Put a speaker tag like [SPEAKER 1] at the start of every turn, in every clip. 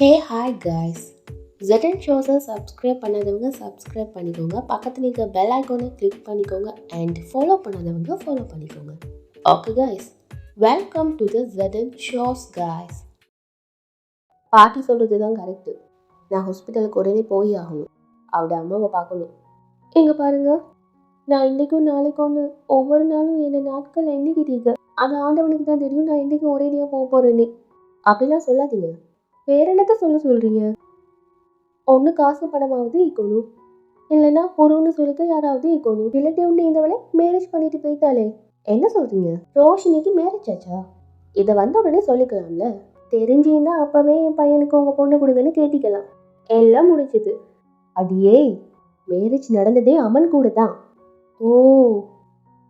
[SPEAKER 1] ஹே hi guys Jettan ஷோஸை subscribe பண்ணாதவங்க subscribe பண்ணிக்கோங்க. பக்கத்தில் இருக்க பெல் ஐக்கோனை கிளிக் பண்ணிக்கோங்க அண்ட் ஃபாலோ பண்ணாதவங்க ஃபாலோ பண்ணிக்கோங்க. Okay guys welcome to the Jettan shows guys பாட்டி சொல்கிறது தான் கரெக்டு நான் ஹாஸ்பிட்டலுக்கு உடனே போய் ஆகணும். அவட அம்மாவை பார்க்கணும். இங்கே பாருங்க. நான் இன்றைக்கும் நாளைக்கு ஒன்று ஒவ்வொரு நாளும் என்னை நாட்கள் எண்ணிக்கிட்டீங்க. அது ஆண்டவனுக்கு தான் தெரியும். நான் இன்றைக்கும் ஒரேடியாக போக போகிறேன்னு அப்படிலாம் சொல்லாதீங்க. வேற என்னத்த சொல்ல சொல்றீங்க? ஒன்று காசு பணமாவது ஈக்கணும் இல்லைன்னா ஒருன்னு சொல்லிக்க யாராவது ஈக்கணும் இந்த இருந்தவளை மேரேஜ் பண்ணிட்டு போயிட்டாலே என்ன சொல்றீங்க? ரோஷினிக்கு மேரேஜ் ஆச்சா? இதை வந்த உடனே சொல்லிக்கலாம்ல? தெரிஞ்சின்னா அப்பவே என் பையனுக்கு உங்க பொண்ணு கொடுங்கன்னு கேட்டிக்கலாம். எல்லாம் முடிஞ்சது. அடியே மேரேஜ் நடந்ததே அமன் கூட தான் ஓ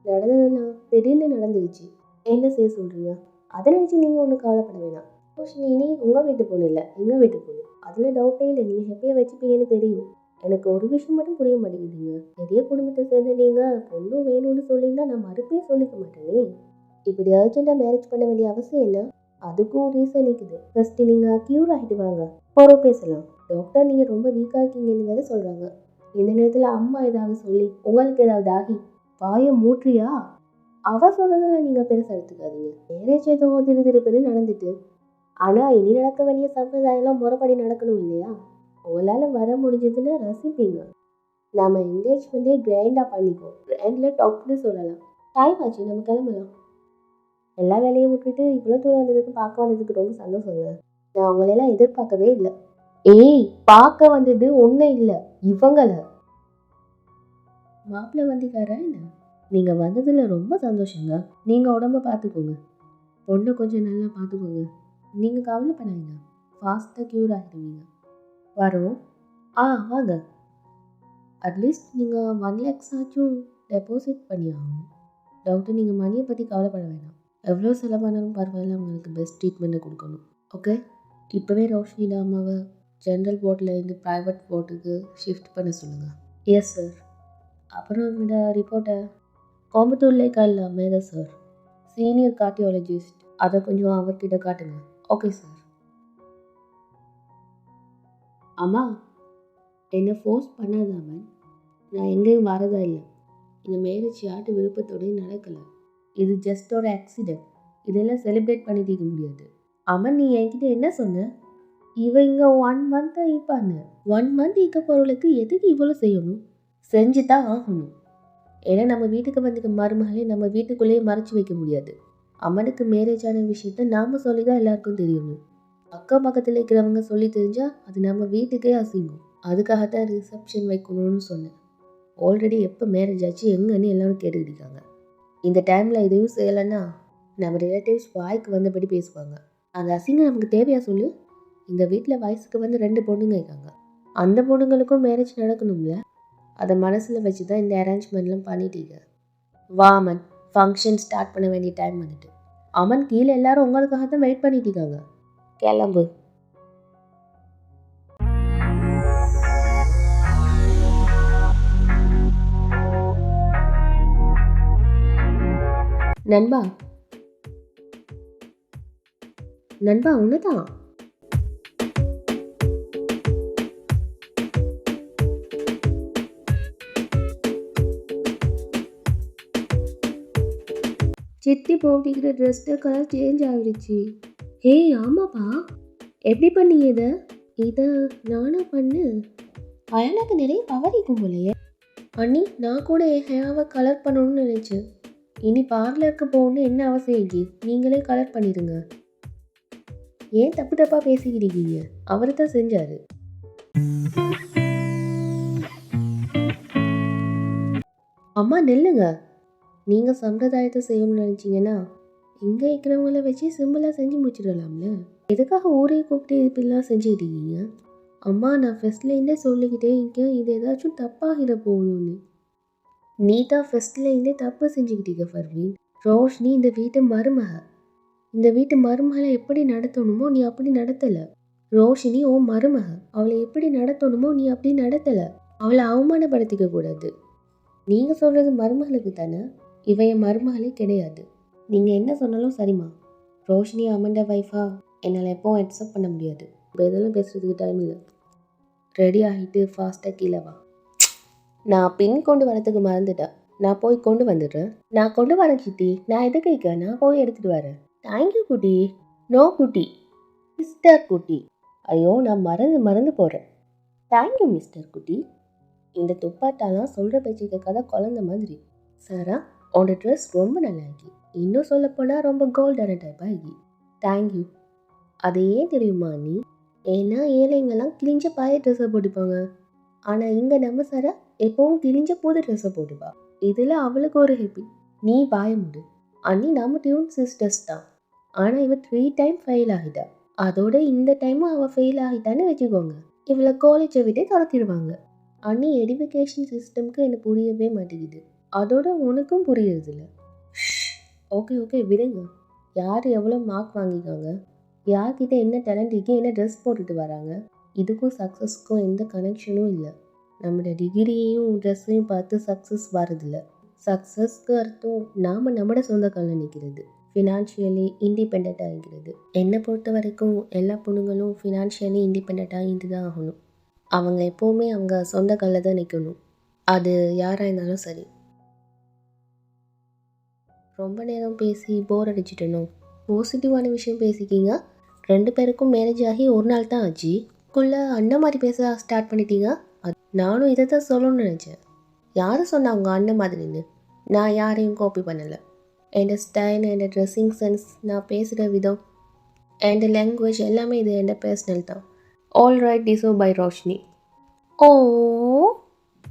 [SPEAKER 1] நடந்ததுன்னா திடீர்னு நடந்துருச்சு. என்ன செய்ய சொல்றீங்க? அதை நினச்சி நீங்கள் ஒன்றும் கவலைப்பட வேணாம். ரோஷினி நீ உங்கள் வீட்டு பொண்ணு இல்லை எங்கள் வீட்டு பொண்ணு? அதில் டவுட்டே இல்லை நீங்கள் ஹெப்பியாக வச்சுப்பீங்கன்னு தெரியும். எனக்கு ஒரு விஷயம் மட்டும் புரிய மாட்டேங்குதுங்க. பெரிய குடும்பத்தை சேர்ந்த நீங்கள் பொண்ணும் வேணும்னு சொல்லியிருந்தா நான் மறுப்பே சொல்லிக்க மாட்டேனே. இப்படி அர்ஜென்ட்டாக மேரேஜ் பண்ண வேண்டிய அவசியம் என்ன? அதுக்கும் ரீசன் இருக்குது. ஃபர்ஸ்ட் நீங்கள் க்யூர் ஆகிட்டு வாங்க. போகிறோம் பேசலாம். டாக்டர் நீங்கள் ரொம்ப வீக்காக இருக்கீங்கன்னு வேற சொல்கிறாங்க இந்த நேரத்தில் அம்மா ஏதாவது சொல்லி உங்களுக்கு ஏதாவது ஆகி வாயை மூட்றியா? அவ சொல்றதெல்லாம் நீங்கள் பெருசாக எடுத்துக்காதீங்க. மேரேஜ் ஏதோ திரு திருப்புன்னு நடந்துட்டு ஆனால் இனி நடக்க வேண்டிய சம்பிரதாயம்லாம் முறைப்படி நடக்கணும் இல்லையா? உங்களால் வர முடிஞ்சதுன்னு ரசிப்பீங்க. நாம் என்கேஜ்மெண்ட்டே கிராண்டாக பண்ணிக்குவோம். கிராண்டில் டாப்னு சொல்லலாம். டைம் ஆச்சு நம்ம கிளம்பலாம். எல்லா வேலையும் விட்டுட்டு இவ்வளோ தூரம் வந்ததுக்கு பார்க்க வந்ததுக்கு ரொம்ப சந்தோஷங்க. நான் உங்களையெல்லாம் எதிர்பார்க்கவே இல்லை. ஏய் பார்க்க வந்தது ஒன்றும் இல்லை இவங்கள. மாப்பிள்ளை வந்திக்காரா என்ன? நீங்கள் வந்ததில் ரொம்ப சந்தோஷங்க. நீங்கள் உடம்ப பார்த்துக்கோங்க. பொண்ணை கொஞ்சம் நல்லா பார்த்துக்கோங்க. நீங்கள் கவலைப்படாதீங்க ஃபாஸ்ட்டாக க்யூர் ஆகிடுவீங்க வரோம். ஆ வாங்க. அட்லீஸ்ட் நீங்கள் ஒன் லேக்ஸ் ஆச்சும் டெபாசிட் பண்ணி ஆகணும். டாக்டர் நீங்கள் மணியை பற்றி கவலைப்பட வேணாம். எவ்வளோ செலவானாலும் பரவாயில்ல உங்களுக்கு பெஸ்ட் ட்ரீட்மெண்ட்டை கொடுக்கணும். ஓகே இப்போவே ரோஷினி அம்மாவை ஜென்ரல் வார்டில் இருந்து ப்ரைவேட் வார்டுக்கு ஷிஃப்ட் பண்ண சொல்லுங்கள் எஸ் சார் அப்புறம் எங்களோட ரிப்போர்ட்டை கோயம்புத்தூர்லே கால் மேதா சார் சீனியர் கார்டியாலஜிஸ்ட் அதை கொஞ்சம் அவர்கிட்ட காட்டுங்க. Okay sir. அம்மா என்னை ஃபோர்ஸ் பண்ணாதாம நான் எங்கேயும் வரதா இல்லை. இந்த மேரேஜ் யார்ட்டு விருப்பத்தோடயும் நடக்கலை. இது ஜஸ்ட் ஒரு ஆக்சிடென்ட் இதெல்லாம் செலிப்ரேட் பண்ணி தீர்க்க முடியாது. அவன் நீ என்கிட்ட என்ன சொன்ன? இவங்க இங்கே ஒன் மந்த் ஈப்பாங்க ஒன் மந்த் ஈக்க பொருளுக்கு எதுக்கு இவ்வளோ செய்யணும்? செஞ்சு தான் ஆகணும். ஏன்னா நம்ம வீட்டுக்கு வந்துக்க மருமகளே நம்ம வீட்டுக்குள்ளேயே மறைச்சி வைக்க முடியாது. அம்மனுக்கு மேரேஜ் ஆன விஷயத்த நாம் சொல்லி தான் எல்லாருக்கும் தெரியணும் அக்கம் பக்கத்தில் இருக்கிறவங்க சொல்லி தெரிஞ்சால் அது நம்ம வீட்டுக்கே அசிங்கும். அதுக்காகத்தான் ரிசப்ஷன் வைக்கணும்னு சொன்னேன். ஆல்ரெடி எப்போ மேரேஜ் ஆச்சு எங்கன்னு எல்லோரும் கேட்டுக்கிட்டாங்க இந்த டைமில் எதையும் செய்யலைன்னா நம்ம ரிலேட்டிவ்ஸ் வாய்க்கு வந்தபடி பேசுவாங்க. அந்த அசிங்கம் நமக்கு தேவையா சொல்லு? இந்த வீட்டில் வயசுக்கு வந்து ரெண்டு பொண்ணுங்க இருக்காங்க. அந்த பொண்ணுங்களுக்கும் மேரேஜ் நடக்கணும்ல? அதை மனசில் வச்சு தான் இந்த அரேஞ்ச்மெண்ட்லாம் பண்ணிட்டீங்க வாமன் ஃபங்க்ஷன் ஸ்டார்ட் பண்ண வேண்டிய டைம் வந்துட்டு. அமன் கீழே எல்லாரும் உங்களுக்காக தான் வெயிட் பண்ணிட்டு இருக்காங்க. கிளம்பு. நண்பா. நண்பா உன்னதான். சித்தி போட்டிக்கிற ட்ரெஸ்ஸு கலர் சேஞ்ச் ஆகிடுச்சு ஏய் ஆமாப்பா. எப்படி பண்ணீங்க இதை? இதை நானும் பண்ணு. எனக்கு நிறைய பவர் இருக்கும் போலையே. அண்ணி நான் கூட என் ஹேவை கலர் பண்ணணும்னு நினச்சேன். இனி பார்லருக்கு போகணும்னு என்ன அவசியம் இல்லை நீங்களே கலர் பண்ணிடுங்க. ஏன் தப்பு தப்பாக பேசிக்கிட்டீங்க அவர் தான் செஞ்சார். அம்மா நெல்லுங்க. நீங்கள் சம்பிரதாயத்தை செய்யணும்னு நினச்சிங்கன்னா இங்கே இருக்கிறவங்கள வச்சு சிம்பிளாக செஞ்சு முடிச்சிடலாம்ல? எதுக்காக ஊரே கூப்பிட்டு இப்படிலாம் செஞ்சுக்கிட்டு இருக்கீங்க? அம்மா நான் ஃபஸ்ட்லேருந்தே சொல்லிக்கிட்டே இருக்கேன். இது ஏதாச்சும் தப்பாகிட போகணும்னு நீ தான் ஃபஸ்ட்லேருந்தே தப்பு செஞ்சுக்கிட்டீங்க ஃபர்வீன் ரோஷினி இந்த வீட்டு மருமக. இந்த வீட்டு மருமகளை எப்படி நடத்தணுமோ நீ அப்படி நடத்தலை. ரோஷினி ஓ மருமக அவளை எப்படி நடத்தணுமோ நீ அப்படி நடத்தலை. அவளை அவமானப்படுத்திக்க கூடாது. நீங்கள் சொல்கிறது மருமகளுக்கு தானே? இவ என் மருமகளே கிடையாது. நீங்கள் என்ன சொன்னாலும் சரிம்மா. ரோஷினி அமண்ட வைஃபா என்னால் எப்போவும் அக்செப்ட் பண்ண முடியாது. இப்போ இதெல்லாம் பேசுகிறதுக்கு டைம் இல்லை. ரெடி ஆகிட்டு ஃபாஸ்ட்டாக கீழே வா. நான் பின் கொண்டு வரத்துக்கு மறந்துட்டேன் நான் போய் கொண்டு வந்துடுறேன். நான் கொண்டு வரேன் சித்தி. நான் எது கேட்க நான் போய் எடுத்துகிட்டு வரேன். தேங்க்யூ குட்டி. நோ குட்டி. மிஸ்டர் குட்டி. ஐயோ நான் மறந்து மறந்து போகிறேன் தேங்க்யூ மிஸ்டர் குட்டி. இந்த துப்பாட்டாலாம் சொல்கிற பேச்சு கேட்காத குழந்த மாதிரி. சாரா உன்னோட ட்ரெஸ் ரொம்ப நல்லா இன்னும் சொல்லப்போனால் ரொம்ப கோல்டான டைப்பாக இருக்கு. தேங்க்யூ அது ஏன் தெரியுமா நீ ஏன்னா ஏழைங்கெல்லாம் கிழிஞ்ச பழைய ட்ரெஸ்ஸை போட்டுப்பாங்க. ஆனால் இங்கே நம்ம சாரா எப்பவும் கிழிஞ்ச புது ட்ரெஸ்ஸை போட்டுப்பா. இதில் அவளுக்கு ஒரு ஹெப்பி நீ பாய முடி. அண்ணி நம்ம டியூன் சிஸ்டர்ஸ் தான். ஆனால் இவள் த்ரீ டைம் ஃபெயில் ஆகிட்டா. அதோட இந்த டைமும் அவள் ஃபெயில் ஆகிட்டான்னு வச்சுக்கோங்க. இவளை காலேஜை விட்டே துரத்திடுவாங்க. அண்ணி எடுக்கேஷன் சிஸ்டம்க்கு எனக்கு புரியவே மாட்டேங்குது. அதோட உனக்கும் புரியறதில்ல. ஓகே ஓகே விடுங்க. யார் எவ்வளோ மார்க் வாங்கிக்காங்க? யார்கிட்ட என்ன டேலண்ட் இருக்கு என்ன ட்ரெஸ் போட்டுட்டு வராங்க? இதுக்கும் சக்ஸஸ்க்கும் எந்த கனெக்ஷனும் இல்லை. நம்மளோட டிகிரியையும் ட்ரெஸ்ஸையும் பார்த்து சக்ஸஸ் வரதில்ல சக்ஸஸ்க்கு அர்த்தம் நாம் நம்மட சொந்த காலில் நிற்கிறது ஃபினான்ஷியலி இண்டிபெண்ட்டாக இருக்கிறது என்னை பொறுத்த வரைக்கும் எல்லா பொண்ணுங்களும் ஃபினான்ஷியலி இண்டிபெண்ட்டாக இருந்து தான் ஆகணும். அவங்க எப்போவுமே அவங்க சொந்த காலில் தான் நிற்கணும் அது யாராக இருந்தாலும் சரி. ரொம்ப நேரம் பேசி போர் அடிச்சிட்டணும் பாசிட்டிவான விஷயம் பேசிக்கிங்க. ரெண்டு பேருக்கும் மேரேஜ் ஆகி ஒரு நாள் தான் ஆச்சு. குள்ளே அண்ணன் மாதிரி பேச ஸ்டார்ட் பண்ணிட்டீங்க? அது நானும் இதை தான் சொல்லணும்னு நினச்சேன். யார் சொன்னா அவங்க அண்ணன் மாதிரின்னு? நான் யாரையும் காப்பி பண்ணலை. என் ஸ்டைல் என் ட்ரெஸ்ஸிங் சென்ஸ் நான் பேசுகிற விதம் என் லாங்குவேஜ் எல்லாமே இது என் பர்சனல் தான். ஆல் ரைட் டிசோ பை ரோஷினி ஓ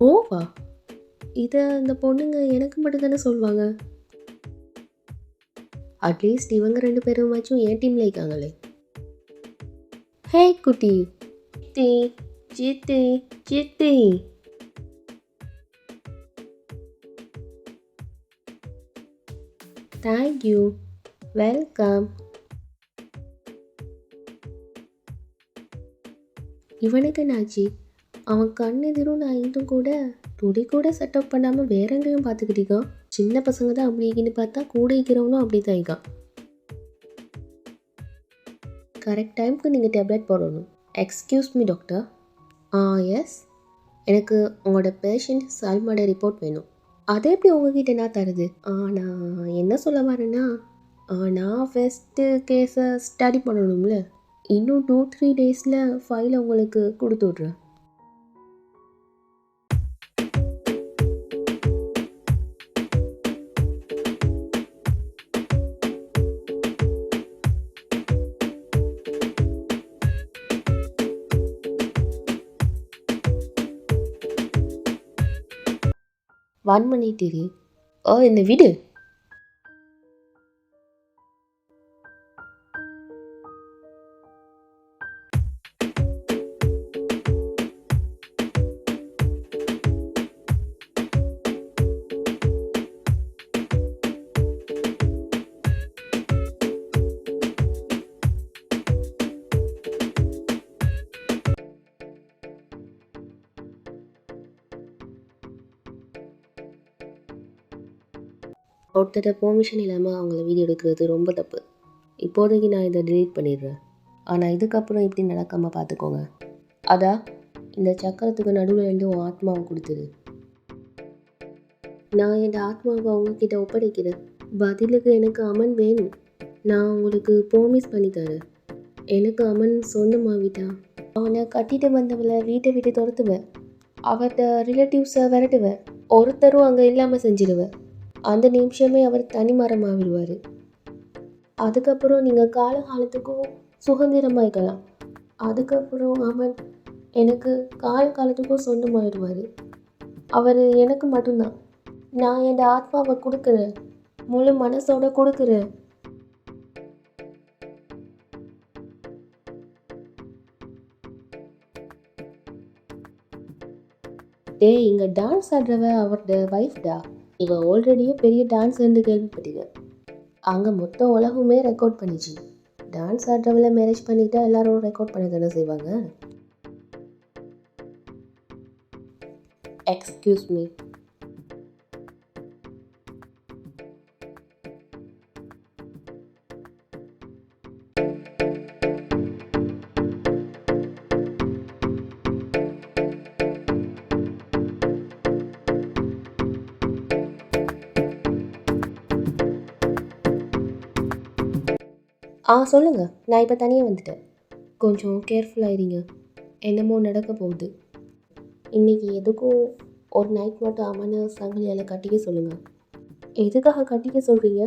[SPEAKER 1] ஓவா இதை இந்த பொண்ணுங்க எனக்கு மட்டும் தானே சொல்லுவாங்க. அட்லீஸ்ட் இவங்க ரெண்டு பேருமாச்சும் என் டீமில் இருக்காங்களே. ஹே குட்டி. தி சித்தி சித்தி தேங்க்யூ வெல்கம் இவனுக்கு என்னாச்சு? அவன் கண் எதிரும் நான் இன்னும் கூட துடி கூட செட்டப் பண்ணாமல் வேற எங்கேயும் பார்த்துக்கிட்டீங்க சின்ன பசங்க தான் அப்படி இருக்கின்னு பார்த்தா கூட இருக்கிறவனும் அப்படி தான் இருக்கான். கரெக்ட் டைமுக்கு நீங்கள் டேப்லெட் போடணும். எக்ஸ்கியூஸ் மீ டாக்டர் ஆ எஸ் எனக்கு உங்களோட பேஷண்ட் சல்மாட ரிப்போர்ட் வேணும். அதை எப்படி உங்ககிட்ட நான் தருது? ஆ, நான் என்ன சொல்ல வரேன்னா நான் ஃபஸ்ட்டு கேஸை ஸ்டடி பண்ணணும்ல. இன்னும் டூ த்ரீ டேஸில் ஃபைலை உங்களுக்கு கொடுத்து விட்றேன் வன்மணி மினிட் ஓ இந்த வீடு. ஒருத்தர் பெர்மிஷன் இல்லாமல் அவங்கள வீடியோ எடுக்கிறது ரொம்ப தப்பு. இப்போதைக்கு நான் இதை டிலீட் பண்ணிடுறேன். ஆனால் இதுக்கப்புறம் இப்படி நடக்காமல் பார்த்துக்கோங்க. அதா இந்த சக்கரத்துக்கு நடுவில் இருந்து உன் ஆத்மாவை கொடுத்துரு நான் என் ஆத்மாவை உங்ககிட்ட ஒப்படைக்கிறேன். பதிலுக்கு எனக்கு அமன் வேணும். நான் உங்களுக்கு ப்ராமிஸ் பண்ணி தரேன். எனக்கு அமன் சொந்தமாவிட்டான் அவனை கட்டிட்டு வந்தவளை வீட்டை விட்டு துரத்துவேன். அவர்கிட்ட ரிலேட்டிவ்ஸை விரட்டுவேன். ஒருத்தரும் அங்கே இல்லாமல் செஞ்சிடுவேன். அந்த நிமிஷமே அவர் தனிமரமாகிடுவார் அதுக்கப்புறம் நீங்கள் காலகாலத்துக்கும் சுதந்திரமாயிக்கலாம் அதுக்கப்புறம் அவன் எனக்கு காலகாலத்துக்கும் சொந்தமாயிடுவார் அவர் எனக்கு மட்டும்தான். நான் என் ஆத்மாவை கொடுக்குறேன். முழு மனசோட கொடுக்குறேன். டேய் இங்கே டான்ஸ் ஆடுறவ அவரோட ஒய்ஃப்டா இவ ஆல்ரெடியே பெரிய டான்ஸ் டான்ஸ்ன்னு கேள்விப்பட்டீங்க அங்கே மொத்த உலகமே ரெக்கார்ட் பண்ணிச்சு. டான்ஸ் ஆடுறவள மேரேஜ் பண்ணிட்டா எல்லாரும் ரெக்கார்ட் பண்ண தானே செய்வாங்க? எக்ஸ்கியூஸ் மீ ஆ சொல்லுங்கள் நான் இப்போ தனியாக வந்துட்டேன். கொஞ்சம் கேர்ஃபுல்லாக இருங்க என்னமோ நடக்க போகுது. இன்றைக்கி எதுக்கும் ஒரு நைட் மட்டும் அமன சங்கிலியால் கட்டிக்க சொல்லுங்கள் எதுக்காக கட்டிக்க சொல்கிறீங்க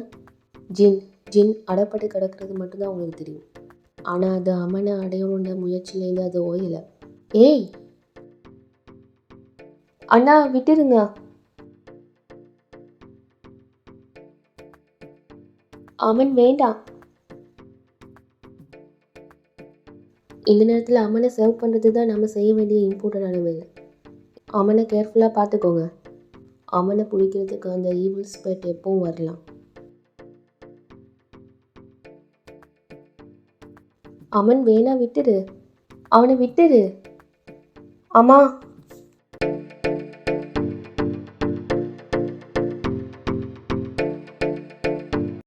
[SPEAKER 1] ஜின் ஜின் அடப்பட்டு கிடக்கிறது மட்டும்தான் உங்களுக்கு தெரியும். ஆனால் அது அமனை அடையணுன்ற முயற்சியிலேருந்து அது ஓயலை. ஏய்! அண்ணா விட்டுருங்க. அமன் வேண்டாம். இந்த நேரத்தில் அமனை சர்வ் பண்ணுறது தான் நம்ம செய்ய வேண்டிய இம்பார்ட்டண்டான வேலை. அமனை கேர்ஃபுல்லாக பார்த்துக்கோங்க அமனை பிடிக்கிறதுக்கு அந்த ஈவில் ஸ்பெட் எப்பவும் வரலாம். அமன் வேணா விட்டுடு அவனை விட்டுடு அம்மா